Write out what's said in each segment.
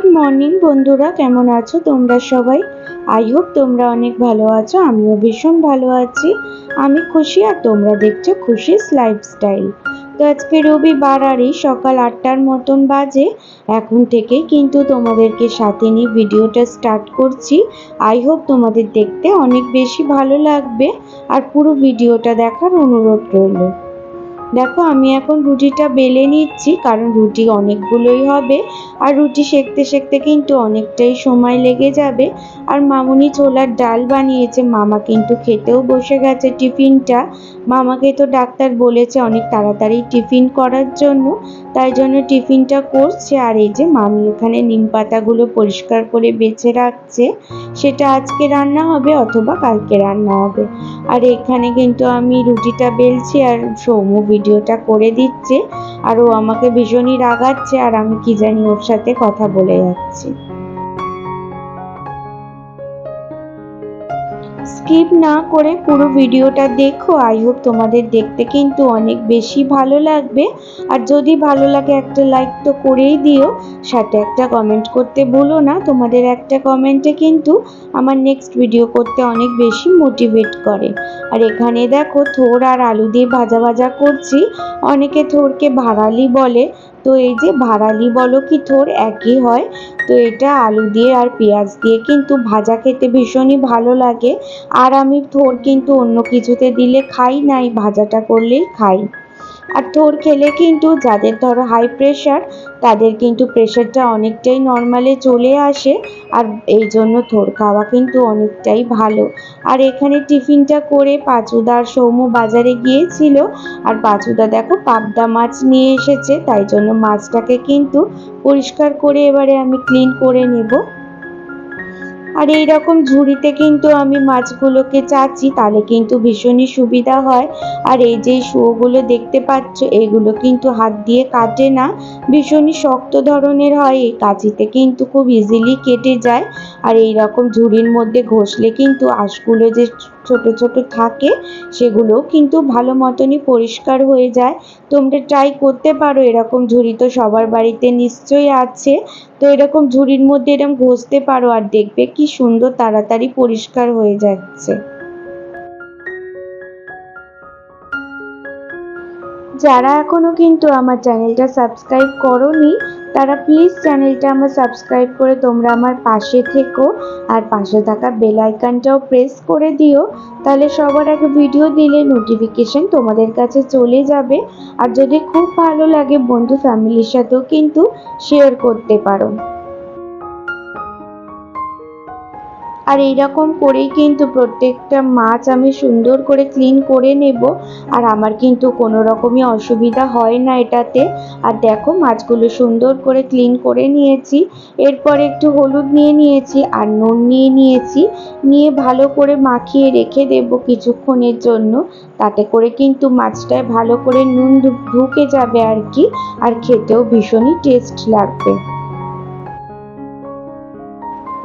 Good morning বন্ধুরা। কেমন আছো তোমরা সবাই? আই হোপ তোমরা অনেক ভালো আছো, আমিও ভীষণ ভালো আছি। আমি খুশি আর তোমরা দেখছ খুশিস লাইফস্টাইল তো আজকে রবিবার আর এই সকাল আটটার মতন বাজে, এখন থেকে কিন্তু তোমাদেরকে সাথে নিয়ে ভিডিওটা স্টার্ট করছি। আই হোপ তোমাদের দেখতে অনেক বেশি ভালো লাগবে, আর পুরো ভিডিওটা দেখার অনুরোধ রইল। দেখো, আমি এখন রুটিটা বেলে নিচ্ছি, কারণ রুটি অনেকগুলোই হবে। আর রুটি সেঁকতে সেঁকতে কিন্তু অনেকটাই সময় লেগে যাবে। আর মামুনি ছোলার ডাল বানিয়েছে, মামা কিন্তু খেতেও বসে গেছে টিফিনটা। মামাকে তো ডাক্তার বলেছে অনেক তাড়াতাড়ি টিফিন করার জন্য। তাই জন্য টিফিনটা করছে আর এই যে মামি ওখানে নিম পাতাগুলো পরিষ্কার করে বেছে রাখছে। সেটা আজকে রান্না হবে অথবা কালকে রান্না হবে। আর এখানে কিন্তু আমি রুটিটা বেলছি আর সৌম্য ভিডিওটা করে দিচ্ছে। আর ও আমাকে ভীষণই রাগাচ্ছে আর আমি কি জানি ওর সাথে কথা বলে যাচ্ছি। স্কিপ না করে পুরো ভিডিওটা দেখো। আই হোপ তোমাদের দেখতে কিন্তু অনেক বেশি ভালো লাগবে। আর যদি ভালো লাগে একটা লাইক তো করেই দিও। সাথে একটা কমেন্ট করতে ভুলো না। তোমাদের একটা কমেন্টে কিন্তু আমার নেক্সট ভিডিও করতে অনেক বেশি মোটিভেট করে। আর এখানে দেখো থোর আর আলু দিয়ে ভাজা ভাজা করছি। অনেকে থোরকে ভাড়ালি বলে। তো এই যে ভাড়ালি বলো কি থোর একই হয়? তো এটা আলু দিয়ে আর পেঁয়াজ দিয়ে কিন্তু ভাজা খেতে ভীষণই ভালো লাগে। আর আমি থোর কিন্তু অন্য কিছুতে দিলে খাই, না এই ভাজাটা করলেই খাই। আর থোর খেলে কিন্তু যাদের ধরো হাই প্রেশার তাদের কিন্তু প্রেশারটা অনেকটাই নর্মালে চলে আসে আর এই জন্য থোর খাওয়া কিন্তু অনেকটাই ভালো। আর এখানে টিফিনটা করে পাঁচুদার সৌম্য বাজারে গিয়েছিল আর পাঁচুদা দেখো পাবদা মাছ নিয়ে এসেছে, তাই জন্য মাছটাকে কিন্তু পরিষ্কার করে এবারে আমি ক্লিন করে নেব। আর এই রকম ঝুড়িতে কিন্তু আমি মাছগুলোকে চাচ্ছি, তাহলে কিন্তু ভীষণই সুবিধা হয়। আর এই যে শুয়োগুলো দেখতে পাচ্ছ, এগুলো কিন্তু হাত দিয়ে কাটে না, ভীষণই শক্ত ধরনের হয়, এই কাঁচিতে কিন্তু খুব ইজিলি কেটে যায়। আর এই রকম ঝুড়ির মধ্যে ঘষলে কিন্তু আঁশগুলো যে ছোট ছোট থাকে, সেগুলোও কিন্তু ভালো মতনই পরিষ্কার হয়ে যায়। তোমরা ট্রাই করতে পারো, এরকম ঝুড়ি তো সবার বাড়িতে নিশ্চয়ই আছে। তো এরকম ঝুড়ির মধ্যে এরকম ঘষতে পারো আর দেখবে কি সুন্দর তাড়াতাড়ি পরিষ্কার হয়ে যাচ্ছে। যারা এখনও কিন্তু আমার চ্যানেলটা সাবস্ক্রাইব করনি তারা প্লিজ চ্যানেলটা আমার সাবস্ক্রাইব করে তোমরা আমার পাশে থেকো। আর পাশে থাকা বেল আইকনটাও প্রেস করে দিও। তাহলে সবার আগে ভিডিও দিলে নোটিফিকেশন তোমাদের কাছে চলে যাবে। আর যদি খুব ভালো লাগে বন্ধু ফ্যামিলির সাথেও কিন্তু শেয়ার করতে পারো। আর এইরকম করেই কিন্তু প্রত্যেকটা মাছ আমি সুন্দর করে ক্লিন করে নেব। আর আমার কিন্তু কোনো রকমই অসুবিধা হয় না এটাতে। আর দেখো মাছগুলো সুন্দর করে ক্লিন করে নিয়েছি। এরপর একটু হলুদ নিয়ে নিয়েছি আর নুন নিয়ে নিয়েছি। নিয়ে ভালো করে মাখিয়ে রেখে দেব কিছুক্ষণের জন্য। তাতে করে কিন্তু মাছটায় ভালো করে নুন ঢুকে যাবে আর কি। আর খেতেও ভীষণই টেস্ট লাগবে।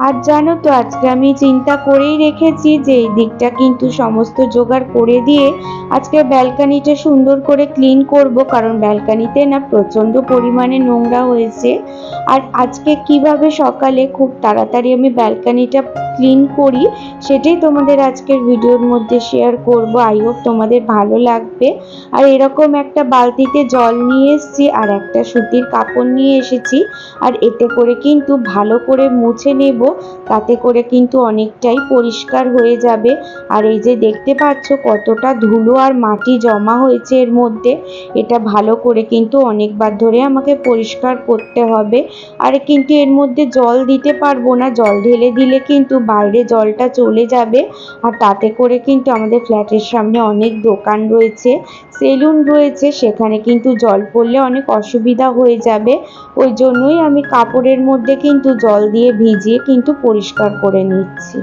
আর জানো তো, আজকে আমি চিন্তা করেই রেখেছি যে এই দিকটা কিন্তু সমস্ত জোগাড় করে দিয়ে আজকে ব্যালকানিটা সুন্দর করে ক্লিন করব, কারণ ব্যালকানিতে না প্রচণ্ড পরিমাণে নোংরা হয়েছে। আর আজকে কীভাবে সকালে খুব তাড়াতাড়ি আমি ব্যালকানিটা ক্লিন করি, সেটাই তোমাদের আজকের ভিডিওর মধ্যে শেয়ার করব। আই হোপ তোমাদের ভালো লাগবে। আর এরকম একটা বালতিতে জল নিয়ে এসেছি, আর একটা সুতির কাপড় নিয়ে এসেছি, আর এতে করে কিন্তু ভালো করে মুছে নেব। তাতে করে কিন্তু অনেকটাই পরিষ্কার হয়ে যাবে। আর এই যে দেখতে পাচ্ছ কতটা ধুলো আর মাটি জমা হয়েছে এর মধ্যে, এটা ভালো করে কিন্তু অনেকবার ধরে আমাকে পরিষ্কার করতে হবে। আর কিন্তু এর মধ্যে জল দিতে পারব না, জল ঢেলে দিলে কিন্তু বাইরে জলটা চলে যাবে। আর তাতে করে কিন্তু আমাদের ফ্ল্যাটের সামনে অনেক দোকান রয়েছে, সেলুন রয়েছে, সেখানে কিন্তু জল পড়লে অনেক অসুবিধা হয়ে যাবে। ওই জন্যই আমি কাপড়ের মধ্যে কিন্তু জল দিয়ে ভিজিয়ে কিন্তু পরিষ্কার করে নিচ্ছি।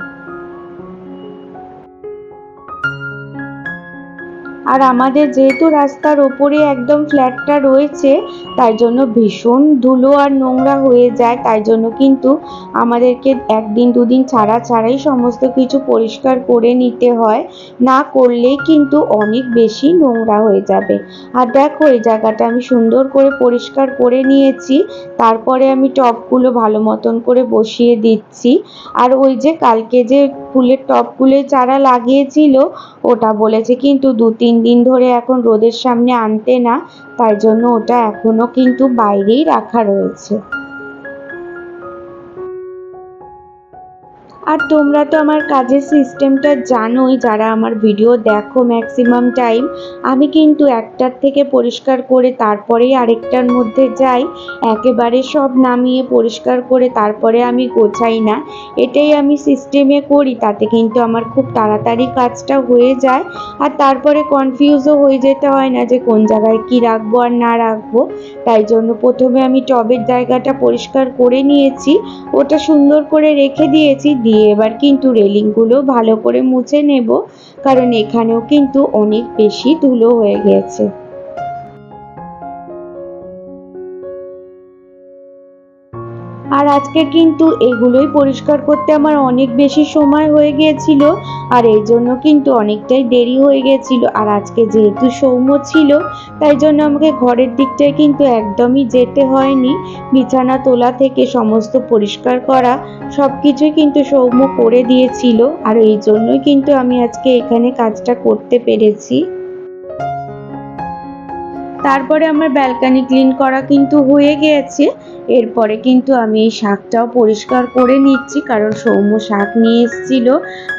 আর আমাদের যেহেতু রাস্তার ওপরে একদম ফ্ল্যাটটা রয়েছে, তাই জন্য ভীষণ ধুলো আর নোংরা হয়ে যায়। তাই জন্য কিন্তু আমাদেরকে একদিন দুদিন ছাড়া ছাড়াই সমস্ত কিছু পরিষ্কার করে নিতে হয়। না করলেই কিন্তু অনেক বেশি নোংরা হয়ে যাবে। আর দেখো এই জায়গাটা আমি সুন্দর করে পরিষ্কার করে নিয়েছি। তারপরে আমি টবগুলো ভালো মতন করে বসিয়ে দিচ্ছি। আর ওই যে কালকে যে ফুলের টবগুলো চারা লাগিয়েছিল, ওটা বলেছে কিন্তু দু তিন দিন ধরে এখন রোদের সামনে আনতে না, তাই জন্য ওটা এখনও কিন্তু বাইরেই রাখা রয়েছে। আর তোমরা তো আমার কাজের সিস্টেমটা জানোই, যারা আমার ভিডিও দেখো ম্যাক্সিমাম টাইম আমি কিন্তু একটার থেকে পরিষ্কার করে তারপরেই আরেকটার মধ্যে যাই। একেবারে সব নামিয়ে পরিষ্কার করে তারপরে আমি গোছাই না। এটাই আমি সিস্টেমে করি, তাতে কিন্তু আমার খুব তাড়াতাড়ি কাজটা হয়ে যায়। আর তারপরে কনফিউজও হয়ে যেতে হয় না যে কোন জায়গায় কি রাখব আর না রাখব। তাই জন্য প্রথমে আমি টবের জায়গাটা পরিষ্কার করে নিয়েছি। ওটা সুন্দর করে রেখে দিয়েছি দিয়ে এবার কিন্তু রেলিংগুলো ভালো করে মুছে নেব। কারণ এখানেও কিন্তু অনেক বেশি ধুলো হয়ে গেছে। আর আজকে কিন্তু এগুলোই পরিষ্কার করতে আমার অনেক বেশি সময় হয়ে গিয়েছিল, আর এই জন্য কিন্তু অনেকটাই দেরি হয়ে গেছিল আর আজকে যেহেতু সৌম্য ছিল, তাই জন্য আমাকে ঘরের দিকটায় কিন্তু একদমই যেতে হয়নি। বিছানা তোলা থেকে সমস্ত পরিষ্কার করা সব কিছুই কিন্তু সৌম্য করে দিয়েছিল, আর এই জন্যই কিন্তু আমি আজকে এখানে কাজটা করতে পেরেছি। তারপরে আমার ব্যালকানি ক্লিন করা কিন্তু হয়ে গিয়েছে এরপরে কিন্তু আমি এই শাকটাও পরিষ্কার করে নিচ্ছি, কারণ সৌম্য শাক নিয়ে এসেছিল।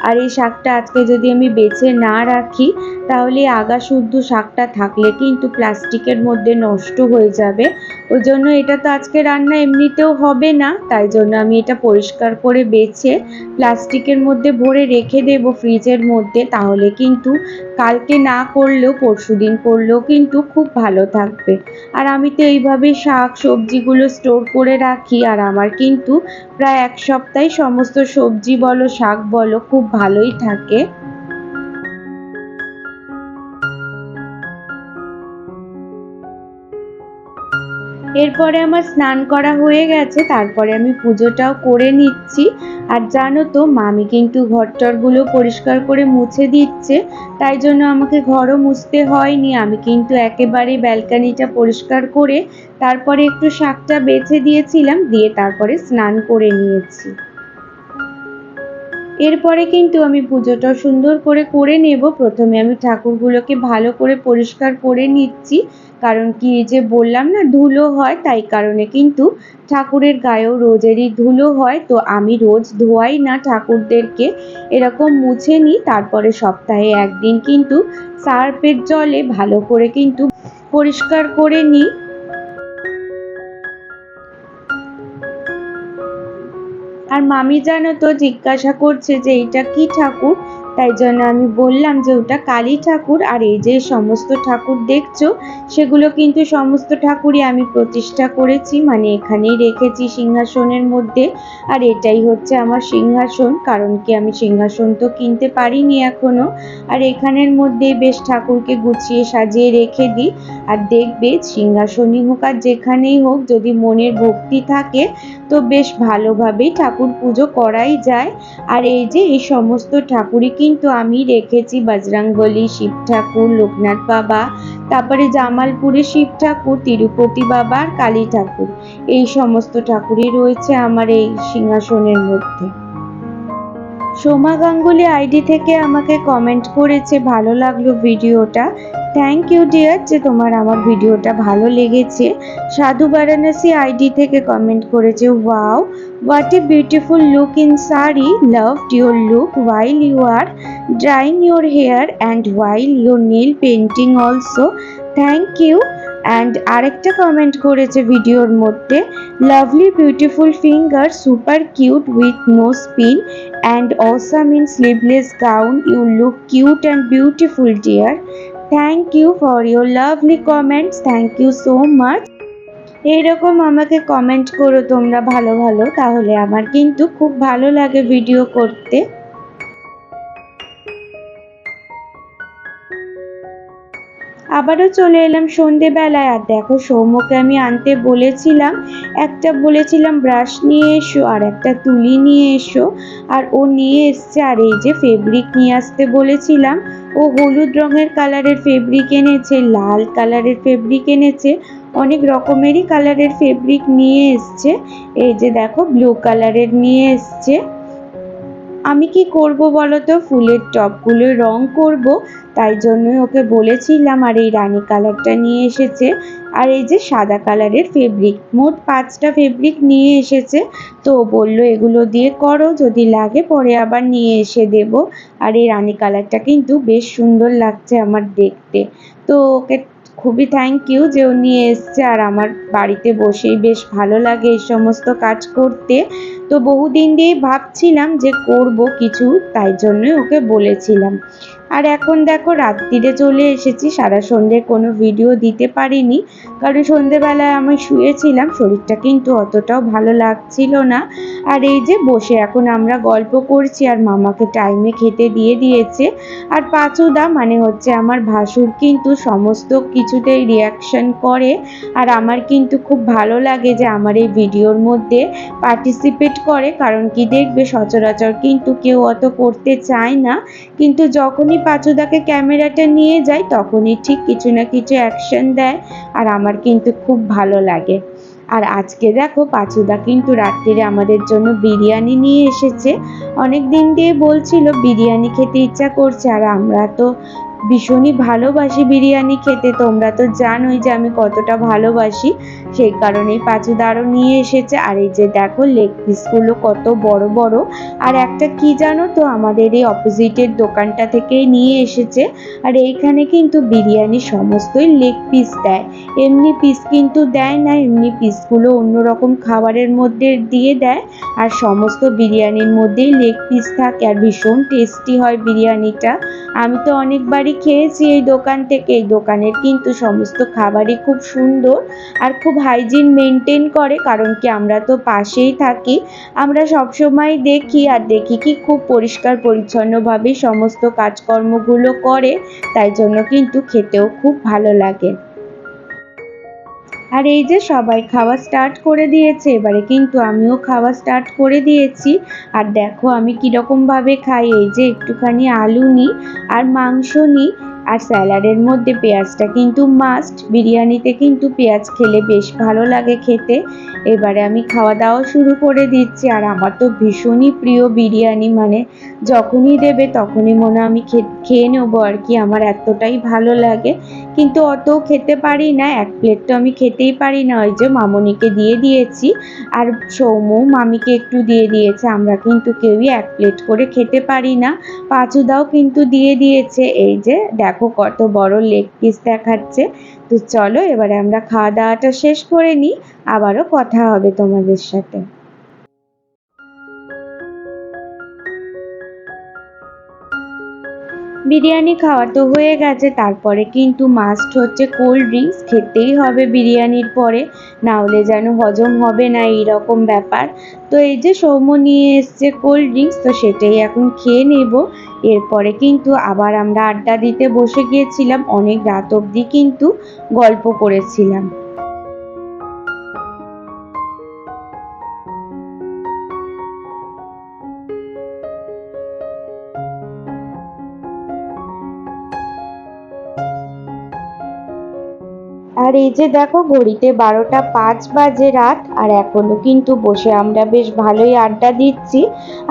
আর এই শাকটা আজকে যদি আমি বেছে না রাখি, তাহলে আগা শুদ্ধ শাকটা থাকলে কিন্তু প্লাস্টিকের মধ্যে নষ্ট হয়ে যাবে। ওই জন্য এটা তো আজকে রান্না এমনিতেও হবে না, তাই জন্য আমি এটা পরিষ্কার করে বেছে প্লাস্টিকের মধ্যে ভরে রেখে দেব ফ্রিজের মধ্যে, তাহলে কিন্তু কালকে না করলেও পরশু দিন করলেও কিন্তু খুব ভালো থাকবে। আর আমি তো এইভাবে শাক সবজিগুলো স্টোর করে রাখি, আর আমার কিন্তু প্রায় এক সপ্তাহে সমস্ত সবজি বলো, শাক বলো, খুব ভালোই থাকে। এরপরে আমার স্নান করা হয়ে গেছে, তারপরে আমি পুজোটাও করে নিচ্ছি। আর জানো তো, মামি কিন্তু ঘরটরগুলো পরিষ্কার করে মুছে দিচ্ছে, তাই জন্য আমাকে ঘরও মুছতে হয়নি। আমি কিন্তু একেবারে ব্যালকানিটা পরিষ্কার করে তারপরে একটু শাকটা বেছে দিয়েছিলাম, দিয়ে তারপরে স্নান করে নিয়েছি। এরপরে কিন্তু আমি পুজোটা সুন্দর করে করে নেব। প্রথমে আমি ঠাকুরগুলোকে ভালো করে পরিষ্কার করে নিচ্ছি। কারণ কি যে বললাম না, ধুলো হয়, তাই কারণে কিন্তু ঠাকুরের গায়েও রোজেরই ধুলো হয়। তো আমি রোজ ধোয়াই না ঠাকুরদেরকে, এরকম মুছে নিই। তারপরে সপ্তাহে একদিন কিন্তু সার্ফের জলে ভালো করে কিন্তু পরিষ্কার করে নিই। আর মামি জানো তো জিজ্ঞাসা করছে যে এটা কি ঠাকুর? তাই জন্য আমি বললাম যে ওটা কালী ঠাকুর। আর এই যে সমস্ত ঠাকুর দেখছ, সেগুলো কিন্তু সমস্ত ঠাকুরই আমি প্রতিষ্ঠা করেছি মানে এখানেই রেখেছি সিংহাসনের মধ্যে। আর এটাই হচ্ছে আমার সিংহাসন, কারণ কি আমি সিংহাসন তো কিনতে পারিনি এখনও। আর এখানের মধ্যে বেশ ঠাকুরকে গুছিয়ে সাজিয়ে রেখে দিই। আর দেখবে, সিংহাসনই হোক আর যেখানেই হোক, যদি মনের ভক্তি থাকে তো বেশ ভালোভাবেই ঠাকুর পুজো করাই যায়। আর এই যে এই সমস্ত ঠাকুরই কিন্তু আমি রেখেছি, বজরংবলী, শিব ঠাকুর, লোকনাথ বাবা, তারপরে জামালপুরে শিব ঠাকুর, তিরুপতি বাবা আর কালী ঠাকুর। এই সমস্ত ঠাকুরই রয়েছে আমার এই সিংহাসনের মধ্যে। সোমা গাঙ্গুলি আইডি থেকে আমাকে কমেন্ট করেছে, ভালো লাগল ভিডিওটা। থ্যাংক ইউ ডিয়ার যে তোমার আমার ভিডিওটা ভালো লেগেছে। সাধু বারাণসী আইডি থেকে কমেন্ট করেছে wow what a beautiful look in saree love your look while you are drying your hair and while your nail painting also thank you and আরেকটা কমেন্ট করেছে ভিডিওর মধ্যে lovely beautiful finger super cute with no spin and awesome in sleeveless gown you look cute and beautiful dear thank you for your lovely comments thank you so much এইরকম আমাকে comment করো তোমরা ভালো ভালো, তাহলে আমার কিন্তু খুব ভালো লাগে ভিডিও করতে। আবারও চলে এলাম সন্ধেবেলায়। আর দেখো, সৌম্যকে আমি আনতে বলেছিলাম, একটা বলেছিলাম ব্রাশ নিয়ে এসো আর একটা তুলি নিয়ে এসো। আর ও নিয়ে এসছে, আর এই যে ফেব্রিক নিয়ে আসতে বলেছিলাম, ও হলুদ রঙের কালারের ফেব্রিক এনেছে, লাল কালারের ফেব্রিক এনেছে, অনেক রকমেরই কালারের ফেব্রিক নিয়ে এসছে। এই যে দেখো ব্লু কালারের নিয়ে এসছে। আমি কি করব বলো তো ফুলের টপগুলো রং করব। তাই জন্যই ওকে বলেছিলাম, আর, এই রানী কালারটা নিয়ে এসেছে। আর এই যে সাদা কালারের ফেব্রিক মোট পাঁচটা ফেব্রিক নিয়ে এসেছে। তো বলল, এগুলো দিয়ে করো, যদি লাগে পরে আবার নিয়ে এসে দেব। আর এই রানী কালারটা কিন্তু বেশ সুন্দর লাগছে আমার দেখতে। তো ওকে খুবই থ্যাংক ইউ যে ও নিয়ে এসছে আর আমার বাড়িতে বসেই বেশ ভালো লাগে এই সমস্ত কাজ করতে। তো বহুদিন দিয়েই ভাবছিলাম যে করব কিছু, তাই জন্যই ওকে বলেছিলাম। আর এখন দেখো রাত্রিরে চলে এসেছি, সারা সন্ধ্যে কোনো ভিডিও দিতে পারিনি। কারণ সন্ধেবেলায় আমি শুয়েছিলাম, শরীরটা কিন্তু অতটাও ভালো লাগছিল না। আর এই যে বসে এখন আমরা গল্প করছি, আর মামাকে টাইমে খেতে দিয়ে দিয়েছে। আর পাঁচুদা মানে হচ্ছে আমার ভাসুর কিন্তু সমস্ত কিছুতেই রিয়াকশন করে। আর আমার কিন্তু খুব ভালো লাগে যে আমার এই ভিডিওর মধ্যে পার্টিসিপেট করে, কারণ কি দেখবে সচরাচর কিন্তু কেউ অত করতে চায় না। কিন্তু যখনই পাঁচুদাকে ক্যামেরাটা নিয়ে যাই, তখনই ঠিক কিছু না কিছু অ্যাকশন দেয় আর আমার কিন্তু খুব ভালো লাগে। আর আজকে দেখো পাঁচুদা কিন্তু রাত্রিরে আমাদের জন্য বিরিয়ানি নিয়ে এসেছে। অনেক দিন দিয়ে বলছিল বিরিয়ানি খেতে ইচ্ছা করছে আর আমরা তো ভীষণই ভালোবাসি বিরিয়ানি খেতে। তোমরা তো জানোই যে আমি কতটা ভালোবাসি। সেই কারণেই পাঁচুদা আরও নিয়ে এসেছে। আর এই যে দেখো লেগ পিসগুলো কত বড় বড়। আর একটা কি জানো তো, আমাদের এই অপোজিটের দোকানটা থেকেই নিয়ে এসেছে। আর এইখানে কিন্তু বিরিয়ানি সমস্তই লেগ পিস দেয়। এমনি পিস কিন্তু দেয় না, এমনি পিসগুলো অন্যরকম খাবারের মধ্যে দিয়ে দেয়। আর সমস্ত বিরিয়ানির মধ্যেই লেগ পিস থাকে। আর ভীষণ টেস্টি হয় বিরিয়ানিটা। আমি তো অনেকবারই খেয়েছি এই দোকান থেকে, এই দোকানের কিন্তু সমস্ত খাবারই খুব সুন্দর আর খুব হাইজিন মেনটেন করে, কারণ কি আমরা তো পাশেই থাকি। আমরা সব সময় দেখি আর দেখি কি খুব পরিষ্কার পরিচ্ছন্নভাবে সমস্ত কাজকর্মগুলো করে, তাই জন্য কিন্তু খেতেও খুব ভালো লাগে। আর এই যে সবাই খাওয়া স্টার্ট করে দিয়েছে, এবারে কিন্তু আমিও খাওয়া স্টার্ট করে দিয়েছি। আর দেখো আমি কীরকমভাবে খাই, এই যে একটুখানি আলু নিই আর মাংস নিই। আর স্যালাডের মধ্যে পেঁয়াজটা কিন্তু মাস্ট বিরিয়ানিতে কিন্তু পেঁয়াজ খেলে বেশ ভালো লাগে খেতে। এবারে আমি খাওয়া দাওয়া শুরু করে দিচ্ছি। আর আমার তো ভীষণই প্রিয় বিরিয়ানি মানে যখনই দেবে তখনই মনে আমি খেয়ে নেব আর কি, আমার এতটাই ভালো লাগে। কিন্তু অত খেতে পারি না, এক প্লেট তো আমি খেতেই পারি না, ওই যে মামনিকে দিয়ে দিয়েছি। আর সৌম্য মামিকে একটু দিয়ে দিয়েছে, আমরা কিন্তু কেউই এক প্লেট করে খেতে পারি না। পাঁচুদাও কিন্তু দিয়ে দিয়েছে, এই যে দেখো কত বড় লেগ পিস দেখাচ্ছে। তো চলো এবারে আমরা খাওয়া দাওয়াটা শেষ করে নিই, আবারও কথা হবে তোমাদের সাথে। বিরিয়ানি খাওয়া তো হয়ে গেছে, তারপরে কিন্তু মাস্ট হচ্ছে কোল্ড ড্রিঙ্কস খেতেই হবে বিরিয়ানির পরে না হলে যেন হজম হবে না এইরকম ব্যাপার। তো এই যে সৌম্য নিয়ে এসছে কোল্ড ড্রিঙ্কস তো সেটাই এখন খেয়ে নেব। এরপরে কিন্তু আবার আমরা আড্ডা দিতে বসে গিয়েছিলাম, অনেক রাত অবধি কিন্তু গল্প করেছিলাম। এই যে দেখো, ঘড়িতে বারোটা পাঁচ বাজে রাত, আর এখনও কিন্তু বসে আমরা বেশ ভালোই আড্ডা দিচ্ছি।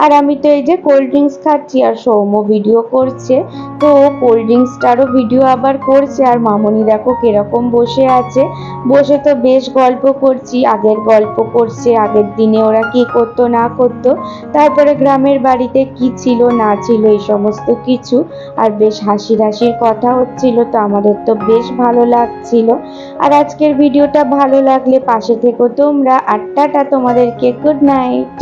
আর আমি তো এই যে কোল্ড ড্রিঙ্কস খাচ্ছি, আর সৌম্য ভিডিও করছে। তো কোল্ড ড্রিঙ্কসটারও ভিডিও আবার করছে। আর মামনি দেখো কীরকম বসে আছে। বসে তো বেশ গল্প করছি, আগের গল্প করছে, আগের দিনে ওরা কি করতো, না করতো, তারপরে গ্রামের বাড়িতে কি ছিল, না ছিল, এই সমস্ত কিছু। আর বেশ হাসির হাসির কথা হচ্ছিল, তো আমাদের তো বেশ ভালো লাগছিল। আর আজকের ভিডিওটা ভালো লাগলে পাশে থেকো তোমরা, আর টাটা তোমাদেরকে গুড নাইট